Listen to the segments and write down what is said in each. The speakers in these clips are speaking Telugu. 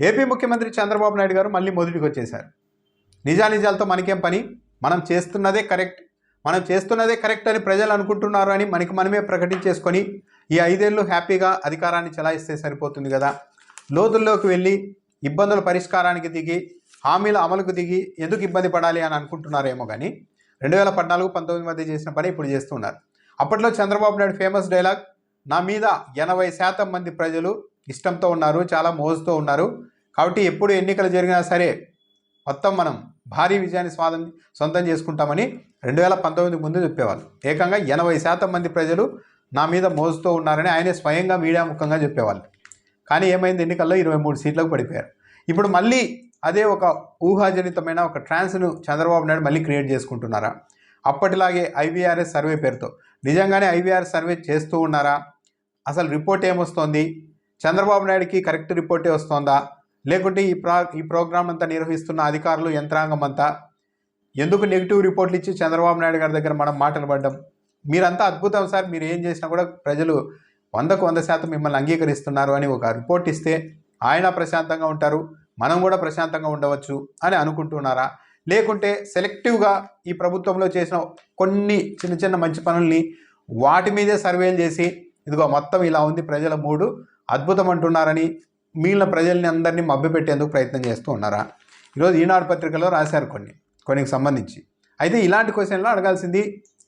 ఏపీ ముఖ్యమంత్రి చంద్రబాబు నాయుడు గారు మళ్ళీ మొదటికి వచ్చేశారు. నిజానిజాలతో మనకేం పని? మనం చేస్తున్నదే కరెక్ట్. మనం చేస్తున్నదే కరెక్ట్ అని ప్రజలు అనుకుంటున్నారు అని మనకి మనమే ప్రకటించేసుకొని ఈ ఐదేళ్ళు హ్యాపీగా అధికారాన్ని చెలాయిస్తే సరిపోతుంది కదా. లోతుల్లోకి వెళ్ళి ఇబ్బందుల పరిష్కారానికి దిగి హామీల అమలుకు దిగి ఎందుకు ఇబ్బంది పడాలి అని అనుకుంటున్నారేమో కానీ రెండు వేల పద్నాలుగు పంతొమ్మిది మధ్య చేసిన పని ఇప్పుడు చేస్తున్నారు అప్పట్లో చంద్రబాబు నాయుడు ఫేమస్ డైలాగ్ నా మీద ఎనభై శాతం మంది ప్రజలు ఇష్టంతో ఉన్నారు చాలా మోజుతో ఉన్నారు. కాబట్టి ఎప్పుడు ఎన్నికలు జరిగినా సరే మొత్తం మనం భారీ విజయాన్ని స్వాదం సొంతం చేసుకుంటామని రెండు వేల పంతొమ్మిది ముందు చెప్పేవాళ్ళు. ఏకంగా ఎనభై శాతం మంది ప్రజలు నా మీద మోజుతో ఉన్నారని ఆయనే స్వయంగా మీడియా ముఖంగా చెప్పేవాళ్ళు. కానీ ఏమైంది? ఎన్నికల్లో ఇరవై మూడు సీట్లకు పడిపోయారు. ఇప్పుడు మళ్ళీ అదే ఒక ఊహాజనితమైన ఒక ట్రాన్స్ను చంద్రబాబు నాయుడు మళ్ళీ క్రియేట్ చేసుకుంటున్నారా? అప్పటిలాగే ఐవీఆర్ఎస్ సర్వే పేరుతో. నిజంగానే ఐవీఆర్ సర్వే చేస్తూ ఉన్నారా? అసలు రిపోర్ట్ ఏమొస్తోంది? చంద్రబాబు నాయుడికి కరెక్ట్ రిపోర్టే వస్తోందా? లేకుంటే ఈ ప్రా ఈ ప్రోగ్రామ్ అంతా నిర్వహిస్తున్న అధికారులు యంత్రాంగం అంతా ఎందుకు నెగిటివ్ రిపోర్ట్లు ఇచ్చి చంద్రబాబు నాయుడు గారి దగ్గర మనం మాటలు పడ్డం? మీరంతా అద్భుతం సార్. మీరు ఏం చేసినా కూడా ప్రజలు వందకు వంద శాతం మిమ్మల్ని అంగీకరిస్తున్నారు అని ఒక రిపోర్ట్ ఇస్తే ఆయన ప్రశాంతంగా ఉంటారు మనం కూడా ప్రశాంతంగా ఉండవచ్చు అని అనుకుంటున్నారా? లేకుంటే సెలెక్టివ్గా ఈ ప్రభుత్వంలో చేసిన కొన్ని చిన్న చిన్న మంచి పనుల్ని వాటి మీదే సర్వేలు చేసి ఇదిగో మొత్తం ఇలా ఉంది ప్రజల మూడు అద్భుతం అంటున్నారని మిగిలిన ప్రజల్ని అందరినీ మభ్యపెట్టేందుకు ప్రయత్నం చేస్తూ ఉన్నారా? ఈరోజు ఈనాడు పత్రికలో రాశారు కొన్ని కొన్నికి సంబంధించి. అయితే ఇలాంటి క్వశ్చన్లు అడగాల్సింది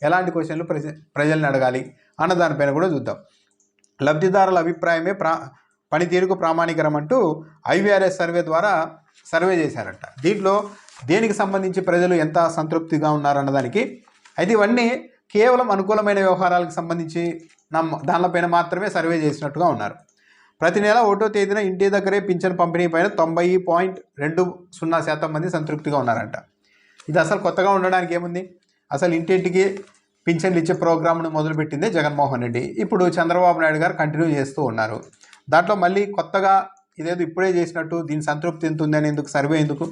ఎలాంటి క్వశ్చన్లు ప్రజ ప్రజల్ని అడగాలి అన్న దానిపైన కూడా చూద్దాం. లబ్ధిదారుల అభిప్రాయమే ప్రా పనితీరుకు ప్రామాణికరం అంటూ ఐవీఆర్ఎస్ సర్వే ద్వారా సర్వే చేశారట. దీంట్లో దేనికి సంబంధించి ప్రజలు ఎంత సంతృప్తిగా ఉన్నారన్న దానికి అయితే ఇవన్నీ కేవలం అనుకూలమైన వ్యవహారాలకు సంబంధించి నమ్మ దానిపైన మాత్రమే సర్వే చేసినట్టుగా ఉన్నారు. ప్రతి నెల ఒకటో తేదీన ఇంటి దగ్గరే పింఛన్ పంపిణీ పైన తొంభై పాయింట్ రెండు సున్నా శాతం మంది సంతృప్తిగా ఉన్నారంట. ఇది అసలు కొత్తగా ఉండడానికి ఏముంది? అసలు ఇంటింటికి పింఛన్లు ఇచ్చే ప్రోగ్రామ్ను మొదలుపెట్టింది జగన్మోహన్ రెడ్డి. ఇప్పుడు చంద్రబాబు నాయుడు గారు కంటిన్యూ చేస్తూ ఉన్నారు. దాంట్లో మళ్ళీ కొత్తగా ఇదేదో ఇప్పుడే చేసినట్టు దీని సంతృప్తి ఎంత ఉందని ఎందుకు సర్వే ఎందుకు?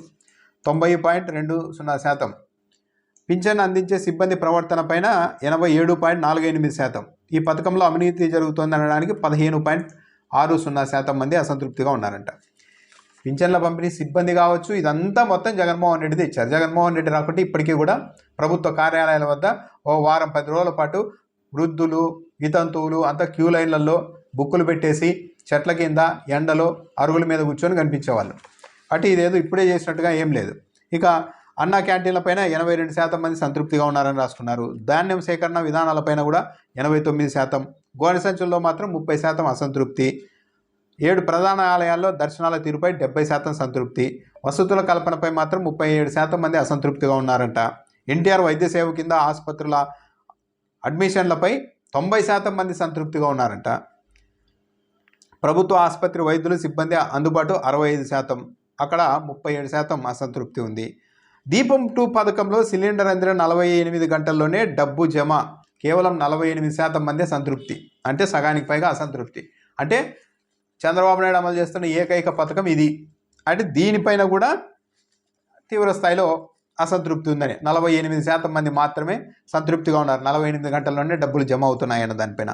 తొంభై పాయింట్ రెండు సున్నా శాతం. పింఛన్ అందించే సిబ్బంది ప్రవర్తన పైన ఎనభై ఏడు పాయింట్ నాలుగు ఎనిమిది శాతం. ఈ పథకంలో అవినీతి జరుగుతోందనడానికి పదిహేను పాయింట్ ఆరు సున్నా శాతం మంది అసంతృప్తిగా ఉన్నారంట. పింఛన్ల పంపిణీ సిబ్బంది కావచ్చు ఇదంతా మొత్తం జగన్మోహన్ రెడ్డి తెచ్చారు జగన్మోహన్ రెడ్డి రాకుంటే ఇప్పటికీ కూడా ప్రభుత్వ కార్యాలయాల వద్ద ఓ వారం పది రోజుల పాటు వృద్ధులు వితంతువులు అంతా క్యూ లైన్లలో బుక్కులు పెట్టేసి చెట్ల కింద ఎండలో అరుగుల మీద కూర్చొని కనిపించేవాళ్ళు. అటు ఇదేదో ఇప్పుడే చేసినట్టుగా ఏం లేదు. ఇక అన్న క్యాంటీన్లపైన ఎనభై రెండు శాతం మంది సంతృప్తిగా ఉన్నారని రాసుకున్నారు. ధాన్యం సేకరణ విధానాలపైన కూడా ఎనభై తొమ్మిది శాతం గోనెసంచుల్లో మాత్రం ముప్పై శాతం అసంతృప్తి. ఏడు ప్రధాన ఆలయాల్లో దర్శనాల తీరుపై డెబ్బై శాతం సంతృప్తి. వసతుల కల్పనపై మాత్రం ముప్పై ఏడు శాతం మంది అసంతృప్తిగా ఉన్నారంట. ఎన్టీఆర్ వైద్య సేవ కింద ఆసుపత్రుల అడ్మిషన్లపై తొంభై శాతం మంది సంతృప్తిగా ఉన్నారంట. ప్రభుత్వ ఆసుపత్రి వైద్యులు సిబ్బంది అందుబాటు అరవై ఐదు శాతం. అక్కడ ముప్పై ఏడు శాతం అసంతృప్తి ఉంది. దీపం టూ పథకంలో సిలిండర్ అందిన నలభై ఎనిమిది గంటల్లోనే డబ్బు జమ. కేవలం నలభై ఎనిమిది శాతం మందే సంతృప్తి. అంటే సగానికి పైగా అసంతృప్తి. అంటే చంద్రబాబు నాయుడు అమలు చేస్తున్న ఏకైక పథకం ఇది. అంటే దీనిపైన కూడా తీవ్ర స్థాయిలో అసంతృప్తి ఉందని. నలభై ఎనిమిది శాతం మంది మాత్రమే సంతృప్తిగా ఉన్నారు. నలభై ఎనిమిది గంటల్లోనే డబ్బులు జమ అవుతున్నాయన్న దానిపైన.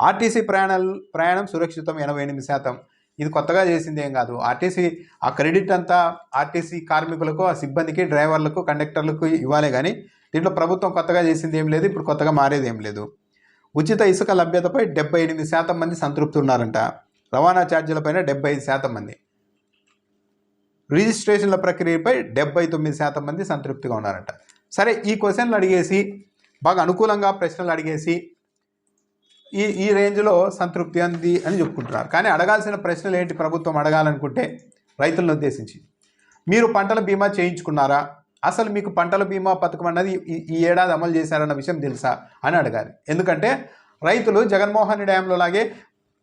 ఆర్టీసీ ప్రయాణాలు ప్రయాణం సురక్షితం ఎనభై ఎనిమిది శాతం. ఇది కొత్తగా చేసింది ఏం కాదు. ఆర్టీసీ ఆ క్రెడిట్ అంతా ఆర్టీసీ కార్మికులకు ఆ సిబ్బందికి డ్రైవర్లకు కండక్టర్లకు ఇవ్వాలి కానీ దీంట్లో ప్రభుత్వం కొత్తగా చేసింది ఏం లేదు ఇప్పుడు కొత్తగా మారేది ఏం లేదు. ఉచిత ఇసుక లభ్యతపై డెబ్బై ఎనిమిది శాతం మంది సంతృప్తి ఉన్నారంట. రవాణా ఛార్జీలపైన డెబ్బై ఐదు శాతం మంది. రిజిస్ట్రేషన్ల ప్రక్రియపై డెబ్బై తొమ్మిది శాతం మంది సంతృప్తిగా ఉన్నారంట. సరే ఈ క్వశ్చన్లు అడిగేసి బాగా అనుకూలంగా ప్రశ్నలు అడిగేసి ఈ ఈ రేంజ్లో సంతృప్తి అంది అని చెప్పుకుంటున్నారు. కానీ అడగాల్సిన ప్రశ్నలు ఏంటి ప్రభుత్వం అడగాలనుకుంటే రైతులను ఉద్దేశించి. మీరు పంటల బీమా చేయించుకున్నారా? అసలు మీకు పంటల బీమా పథకం అన్నది ఈ ఈ ఏడాది అమలు చేశారన్న విషయం తెలుసా అని అడగాలి. ఎందుకంటే రైతులు జగన్మోహన్ డ్యాంలో లాగే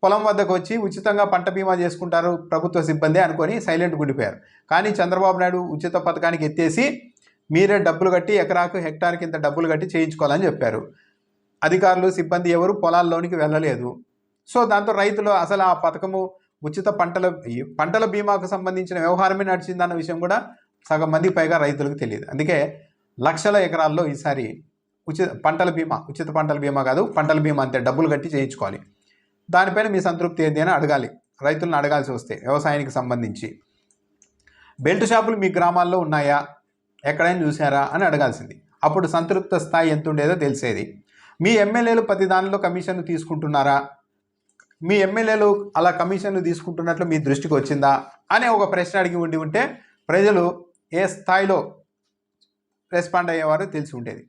పొలం వద్దకు వచ్చి ఉచితంగా పంట బీమా చేసుకుంటారు ప్రభుత్వ సిబ్బంది అనుకొని సైలెంట్ గుండిపోయారు. కానీ చంద్రబాబు నాయుడు ఉచిత పథకానికి ఎత్తేసి మీరే డబ్బులు కట్టి ఎకరాకు హెక్టార్కి ఇంత డబ్బులు కట్టి చేయించుకోవాలని చెప్పారు. అధికారులు సిబ్బంది ఎవరు పొలాల్లోనికి వెళ్ళలేదు. సో దాంతో రైతులు అసలు ఆ పథకము ఉచిత పంటల ఈ పంటల బీమాకు సంబంధించిన వ్యవహారమే నడిచిందన్న విషయం కూడా సగం మందికి పైగా రైతులకు తెలియదు. అందుకే లక్షల ఎకరాల్లో ఈసారి ఉచిత పంటల బీమా ఉచిత పంటల బీమా కాదు పంటల బీమా అంతే డబ్బులు కట్టి చేయించుకోవాలి. దానిపైన మీ సంతృప్తి ఏంటి అని అడగాలి. రైతులను అడగాల్సి వస్తే వ్యవసాయానికి సంబంధించి. బెల్ట్ షాపులు మీ గ్రామాల్లో ఉన్నాయా? ఎక్కడైనా చూసారా అని అడగాల్సింది. అప్పుడు సంతృప్త స్థాయి ఎంత ఉండేదో తెలిసేది. మీ ఎమ్మెల్యేలు ప్రతి దానిలో కమిషన్లు తీసుకుంటున్నారా? మీ ఎమ్మెల్యేలు అలా కమిషన్లు తీసుకుంటున్నట్లు మీ దృష్టికి వచ్చిందా? అనే ఒక ప్రశ్న అడిగి ఉండి ఉంటే ప్రజలు ఏ స్థాయిలో రెస్పాండ్ అయ్యేవారో తెలిసి ఉండేది.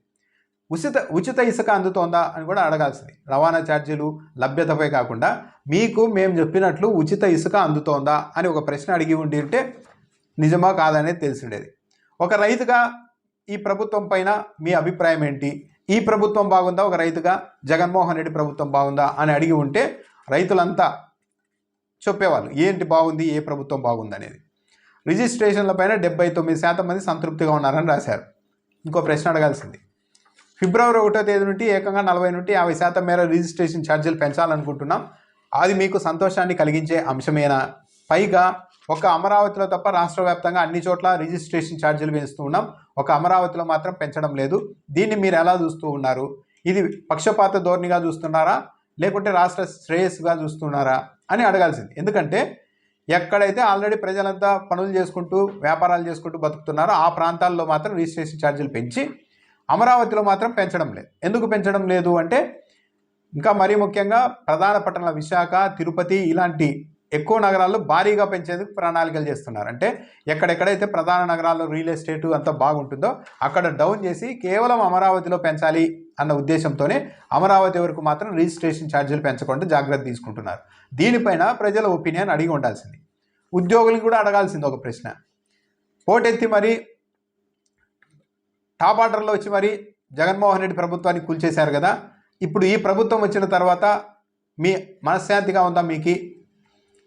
ఉచిత ఉచిత ఇసుక అందుతోందా అని కూడా అడగాల్సింది. రవాణా ఛార్జీలు లభ్యతపై కాకుండా మీకు మేము చెప్పినట్లు ఉచిత ఇసుక అందుతోందా అని ఒక ప్రశ్న అడిగి ఉండి ఉంటే నిజమా కాదనేది తెలిసి ఉండేది. ఒక రైతుగా ఈ ప్రభుత్వం పైన మీ అభిప్రాయం ఏంటి? ఈ ప్రభుత్వం బాగుందా? ఒక రైతుగా జగన్మోహన్ రెడ్డి ప్రభుత్వం బాగుందా అని అడిగి ఉంటే రైతులంతా చెప్పేవాళ్ళు ఏంటి బాగుంది? ఏ ప్రభుత్వం బాగుంది రిజిస్ట్రేషన్ల పైన డెబ్బై తొమ్మిది శాతం మంది సంతృప్తిగా ఉన్నారని రాశారు. ఇంకో ప్రశ్న అడగాల్సింది. ఫిబ్రవరి ఒకటో తేదీ నుండి ఏకంగా నలభై నుండి యాభై శాతం మేర రిజిస్ట్రేషన్ ఛార్జీలు పెంచాలనుకుంటున్నాం. అది మీకు సంతోషాన్ని కలిగించే అంశమేనా? పైగా ఒక అమరావతిలో తప్ప రాష్ట్ర వ్యాప్తంగా అన్ని చోట్ల రిజిస్ట్రేషన్ ఛార్జీలు పెంచుతూ ఉన్నాం. ఒక అమరావతిలో మాత్రం పెంచడం లేదు. దీన్ని మీరు ఎలా చూస్తూ ఉన్నారు? ఇది పక్షపాత ధోరణిగా చూస్తున్నారా? లేకుంటే రాష్ట్ర శ్రేయస్సుగా చూస్తున్నారా? అని అడగాల్సింది. ఎందుకంటే ఎక్కడైతే ఆల్రెడీ ప్రజలంతా పనులు చేసుకుంటూ వ్యాపారాలు చేసుకుంటూ బతుకుతున్నారో ఆ ప్రాంతాల్లో మాత్రం రిజిస్ట్రేషన్ ఛార్జీలు పెంచి అమరావతిలో మాత్రం పెంచడం లేదు. ఎందుకు పెంచడం లేదు అంటే ఇంకా మరీ ముఖ్యంగా ప్రధాన పట్టణ విశాఖ తిరుపతి ఇలాంటి ఎక్కువ నగరాల్లో భారీగా పెంచేందుకు ప్రణాళికలు చేస్తున్నారు. అంటే ఎక్కడెక్కడైతే ప్రధాన నగరాల్లో రియల్ ఎస్టేట్ అంత బాగుంటుందో అక్కడ డౌన్ చేసి కేవలం అమరావతిలో పెంచాలి అన్న ఉద్దేశంతోనే అమరావతి వరకు మాత్రం రిజిస్ట్రేషన్ ఛార్జీలు పెంచకుండా జాగ్రత్త తీసుకుంటున్నారు. దీనిపైన ప్రజల ఒపీనియన్ అడిగి ఉండాల్సింది. ఉద్యోగులను కూడా అడగాల్సింది ఒక ప్రశ్న. పోటెత్తి మరి టాప్ ఆర్డర్లో వచ్చి మరి జగన్మోహన్ రెడ్డి ప్రభుత్వాన్ని కూల్చేశారు కదా. ఇప్పుడు ఈ ప్రభుత్వం వచ్చిన తర్వాత మీ మనశ్శాంతిగా ఉందా మీకు?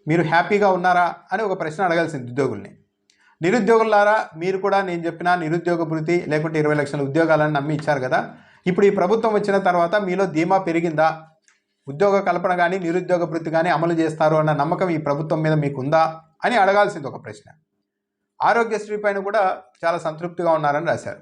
మీరు హ్యాపీగా ఉన్నారా అని ఒక ప్రశ్న అడగాల్సింది ఉద్యోగుల్ని. నిరుద్యోగులారా మీరు కూడా నేను చెప్పిన నిరుద్యోగ భృతి లేకుంటే ఇరవై లక్షల ఉద్యోగాలను నమ్మి ఇచ్చారు కదా. ఇప్పుడు ఈ ప్రభుత్వం వచ్చిన తర్వాత మీలో ధీమా పెరిగిందా? ఉద్యోగ కల్పన కానీ నిరుద్యోగ భృతి కానీ అమలు చేస్తారు అన్న నమ్మకం ఈ ప్రభుత్వం మీద మీకు ఉందా అని అడగాల్సింది ఒక ప్రశ్న. ఆరోగ్యశ్రీ పైన కూడా చాలా సంతృప్తిగా ఉన్నారని రాశారు.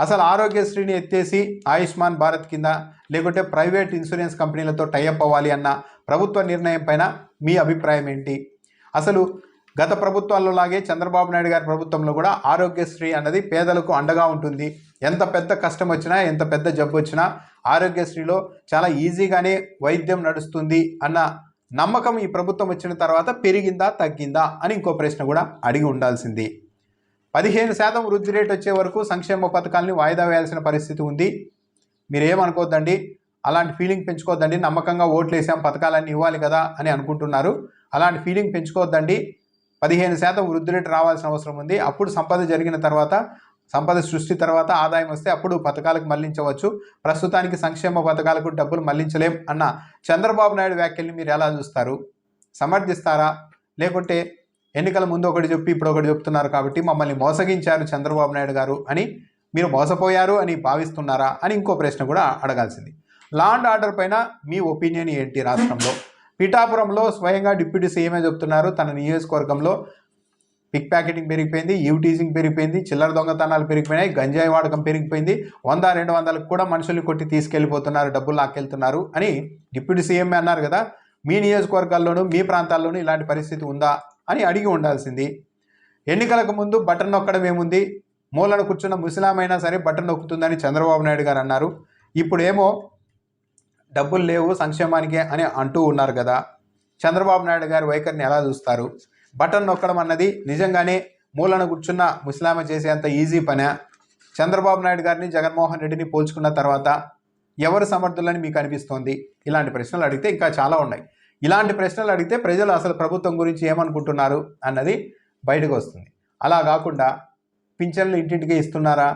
అసలు ఆరోగ్యశ్రీని ఎత్తేసి ఆయుష్మాన్ భారత్ కింద లేకుంటే ప్రైవేట్ ఇన్సూరెన్స్ కంపెనీలతో టైఅప్ అవ్వాలి అన్న ప్రభుత్వ నిర్ణయం పైన మీ అభిప్రాయం ఏంటి? అసలు గత ప్రభుత్వాల్లో లాగే చంద్రబాబు నాయుడు గారి ప్రభుత్వంలో కూడా ఆరోగ్యశ్రీ అన్నది పేదలకు అండగా ఉంటుంది. ఎంత పెద్ద కష్టం వచ్చినా ఎంత పెద్ద జబ్బు వచ్చినా ఆరోగ్యశ్రీలో చాలా ఈజీగానే వైద్యం నడుస్తుంది అన్న నమ్మకం ఈ ప్రభుత్వం వచ్చిన తర్వాత పెరిగిందా తగ్గిందా అని ఇంకో ప్రశ్న కూడా అడిగి ఉండాల్సింది. పదిహేను శాతం వృద్ధి రేట్ వచ్చే వరకు సంక్షేమ పథకాలని వాయిదా వేయాల్సిన పరిస్థితి ఉంది. మీరేమనుకోవద్దండి అలాంటి ఫీలింగ్ పెంచుకోవద్దండి. నమ్మకంగా ఓట్లు వేసాం పథకాలన్నీ ఇవ్వాలి కదా అని అనుకుంటున్నారు. అలాంటి ఫీలింగ్ పెంచుకోవద్దండి. పదిహేను శాతం వృద్ధి రేటు రావాల్సిన అవసరం ఉంది. అప్పుడు సంపద జరిగిన తర్వాత సంపద సృష్టి తర్వాత ఆదాయం వస్తే అప్పుడు పథకాలకు మళ్ళించవచ్చు. ప్రస్తుతానికి సంక్షేమ పథకాలకు డబ్బులు మళ్ళించలేం అన్న చంద్రబాబు నాయుడు వ్యాఖ్యల్ని మీరు ఎలా చూస్తారు? సమర్థిస్తారా? లేకుంటే ఎన్నికల ముందు ఒకటి చెప్పి ఇప్పుడు ఒకటి చెప్తున్నారు కాబట్టి మమ్మల్ని మోసగించారు చంద్రబాబు నాయుడు గారు అని మీరు మోసపోయారు అని భావిస్తున్నారా అని ఇంకో ప్రశ్న కూడా అడగాల్సింది. లా అండ్ ఆర్డర్ పైన మీ ఒపీనియన్ ఏంటి రాష్ట్రంలో? పిఠాపురంలో స్వయంగా డిప్యూటీ సీఎంఏ చెప్తున్నారు? తన నియోజకవర్గంలో పిక్ ప్యాకెటింగ్ పెరిగిపోయింది యూటీజింగ్ పెరిగిపోయింది చిల్లర దొంగతనాలు పెరిగిపోయినాయి గంజాయి వాడకం పెరిగిపోయింది. వంద రెండు వందలకు కూడా మనుషుల్ని కొట్టి తీసుకెళ్ళిపోతున్నారు డబ్బులు లాక్కెళ్తున్నారు అని డిప్యూటీ సీఎంఏ అన్నారు కదా? మీ నియోజకవర్గాల్లోనూ మీ ప్రాంతాల్లోనూ ఇలాంటి పరిస్థితి ఉందా అని అడిగి ఉండాల్సింది. ఎన్నికలకు ముందు బటన్ నొక్కడం ఏముంది? మూలన కూర్చున్న ముసలామైనా సరే బటన్ నొక్కుతుందని చంద్రబాబు నాయుడు గారు అన్నారు. ఇప్పుడేమో డబ్బులు లేవు సంక్షేమానికే అని అంటూ ఉన్నారు కదా. చంద్రబాబు నాయుడు గారి వైఖరిని ఎలా చూస్తారు? బటన్ నొక్కడం అన్నది నిజంగానే మూలన కూర్చున్న ముస్లామ చేసేంత ఈజీ పనే? చంద్రబాబు నాయుడు గారిని జగన్మోహన్ రెడ్డిని పోల్చుకున్న తర్వాత ఎవరు సమర్థులని మీకు అనిపిస్తోంది? ఇలాంటి ప్రశ్నలు అడిగితే ఇంకా చాలా ఉన్నాయి. ఇలాంటి ప్రశ్నలు అడిగితే ప్రజలు అసలు ప్రభుత్వం గురించి ఏమనుకుంటున్నారు అన్నది బయటకు వస్తుంది. అలా కాకుండా పింఛన్లు ఇంటింటికి ఇస్తున్నారా?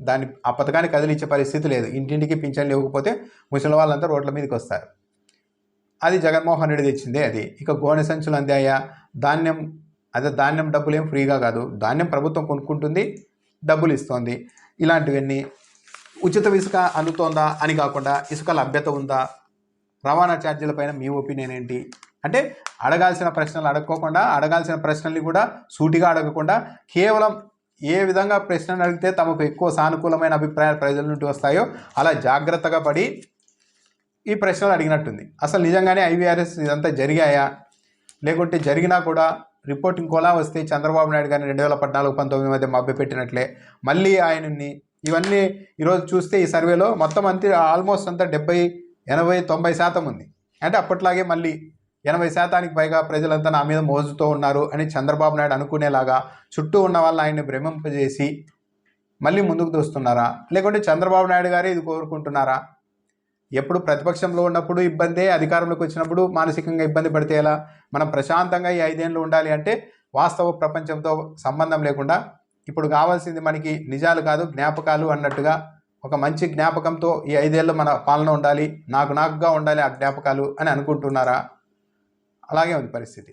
దాన్ని ఆ పథకాన్ని కదిలించే పరిస్థితి లేదు. ఇంటింటికి పింఛన్లు ఇవ్వకపోతే ముసలి వాళ్ళంతా రోడ్ల మీదకి వస్తారు. అది జగన్మోహన్ రెడ్డి తెచ్చిందే అది. ఇక గోనె సంచులు అందాయా? ధాన్యం అదే ధాన్యం డబ్బులు ఏం ఫ్రీగా కాదు. ధాన్యం ప్రభుత్వం కొనుక్కుంటుంది డబ్బులు ఇస్తోంది. ఇలాంటివన్నీ ఉచిత ఇసుక అందుతోందా అని కాకుండా ఇసుక లభ్యత ఉందా? రవాణా ఛార్జీల పైన మీ ఒపీనియన్ ఏంటి? అంటే అడగాల్సిన ప్రశ్నలు అడగకోకుండా అడగాల్సిన ప్రశ్నల్ని కూడా సూటిగా అడగకుండా కేవలం ఏ విధంగా ప్రశ్నలు అడిగితే తమకు ఎక్కువ సానుకూలమైన అభిప్రాయాలు ప్రజల నుండి వస్తాయో అలా జాగ్రత్తగా పడి ఈ ప్రశ్నలు అడిగినట్టుంది. అసలు నిజంగానే ఐవీఆర్ఎస్ ఇదంతా జరిగాయా? లేకుంటే జరిగినా కూడా రిపోర్ట్ ఇంకోలా వస్తే చంద్రబాబు నాయుడు గారిని రెండు వేల పద్నాలుగు పంతొమ్మిది మధ్య మభ్యపెట్టినట్లే. మళ్ళీ ఆయనని ఇవన్నీ ఈరోజు చూస్తే ఈ సర్వేలో మొత్తం అంతే ఆల్మోస్ట్ అంతా డెబ్బై ఎనభై తొంభై శాతం ఉంది. అంటే అప్పట్లాగే మళ్ళీ ఎనభై శాతానికి పైగా ప్రజలంతా నా మీద మోజుతో ఉన్నారు అని చంద్రబాబు నాయుడు అనుకునేలాగా చుట్టూ ఉన్న వాళ్ళని ఆయన్ని భ్రమింపజేసి మళ్ళీ ముందుకు తోస్తున్నారా లేకుంటే చంద్రబాబు నాయుడు గారే ఇది కోరుకుంటున్నారా? ఎప్పుడు ప్రతిపక్షంలో ఉన్నప్పుడు ఇబ్బందే అధికారంలోకి వచ్చినప్పుడు మానసికంగా ఇబ్బంది పడితే ఎలా? మనం ప్రశాంతంగా ఈ ఐదేళ్ళు ఉండాలి అంటే వాస్తవ ప్రపంచంతో సంబంధం లేకుండా ఇప్పుడు కావాల్సింది మనకి నిజాలు కాదు జ్ఞాపకాలు అన్నట్టుగా ఒక మంచి జ్ఞాపకంతో ఈ ఐదేళ్ళు మన పాలన ఉండాలి నాకు నాకుగా ఉండాలి ఆ జ్ఞాపకాలు అని అనుకుంటున్నారా? అలాగే ఉంది పరిస్థితి.